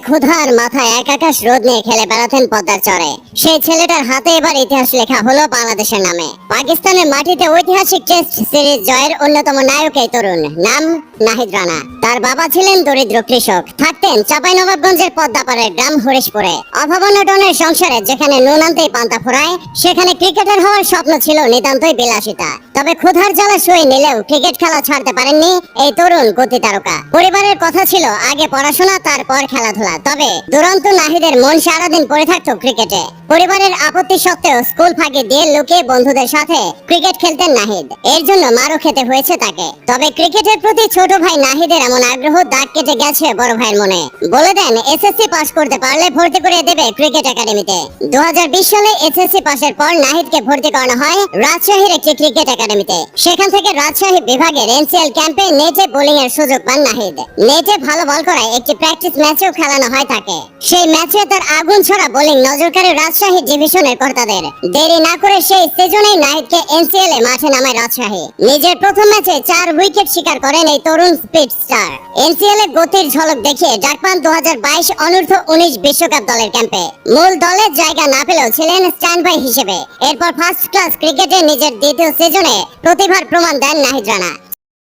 ক্ষুধার মাথায় এক আকাশ রোদ নিয়ে খেলে বেড়াতেন পদ্মার চরে। সেই ছেলেটার হাতে এবার ইতিহাস লেখা হলো বাংলাদেশের নামে। পাকিস্তানের মাটিতে ঐতিহাসিক টেস্ট সিরিজ জয়ের অন্যতম নায়ক এই তরুণ। নাম নাহিদ রানা। তার বাবা ছিলেন দরিদ্র কৃষক। থাকতেন চাপাই নবাবগঞ্জের পদ্মাপাড়ের গ্রাম হরিশপুরে। অভাবনটনের সংসারে যেখানে নুন আনতেই পান্তা ফোরায় সেখানে ক্রিকেটার হওয়ার স্বপ্ন ছিল নিতান্তই বিলাসিতা। তবে ক্ষুধার জ্বালা শুয়ে নিলেও ক্রিকেট খেলা ছাড়তে পারেননি এই তরুণ গতি তারকা পরিবারের কথা ছিল আগে পড়াশোনা, তারপর খেলাধুলা। তবে দুরন্ত নাহিদের মন সারাদিন পড়ে থাকতো ক্রিকেটে। পরিবারের আপত্তি সত্ত্বেও স্কুল ফাঁকি দিয়ে লুকিয়ে বন্ধুদের সাথে ক্রিকেট খেলতেন নাহিদ। এর জন্য মারও খেতে হয়েছে তাকে। তবে ক্রিকেটের প্রতি ছোট ভাই নাহিদের এমন আগ্রহ দাগ কেটে গেছে বড় ভাইয়ের মনে। বলে দেন এসএসসি পাস করতে পারলে ভর্তি করে দেবে ক্রিকেট একাডেমিতে দু সালে এসএসসি পাশের পর নাহিদকে ভর্তি করানো হয় রাজশাহীর একটি ক্রিকেট একাডেমিতে সেখান থেকে রাজশাহী বিভাগের এনসিএল ক্যাম্পে নেটে বোলিং এর সুযোগ পান নাহিদ। নেটে ভালো বল করায় একটি প্র্যাকটিস ম্যাচেও খেলানো হয় তাকে। সেই ম্যাচে তার আগুন ছড়া বোলিং নজর কাড়ে রাজশাহী ডিভিশনের কর্তাদের। দেরি না করে সেই সিজনেই নাহিদকে এনসিএল এ মাঠে নামায় রাজশাহী। নিজের প্রথম ম্যাচে চার উইকেট শিকার করেন এই তরুণ স্পিড স্টার এনসিএল এ গতির ঝলক দেখিয়ে ডাক পান দু অনূর্ধ্ব উনিশ বিশ্বকাপ দলের ক্যাম্পে। মূল দলের জায়গা না পেলেও ছিলেন স্ট্যান্ড বাই হিসেবে। এরপর ফার্স্ট ক্লাস ক্রিকেটে নিজের দ্বিতীয় সিজনে প্রতিভার প্রমাণ দেন নাহিদ রানা।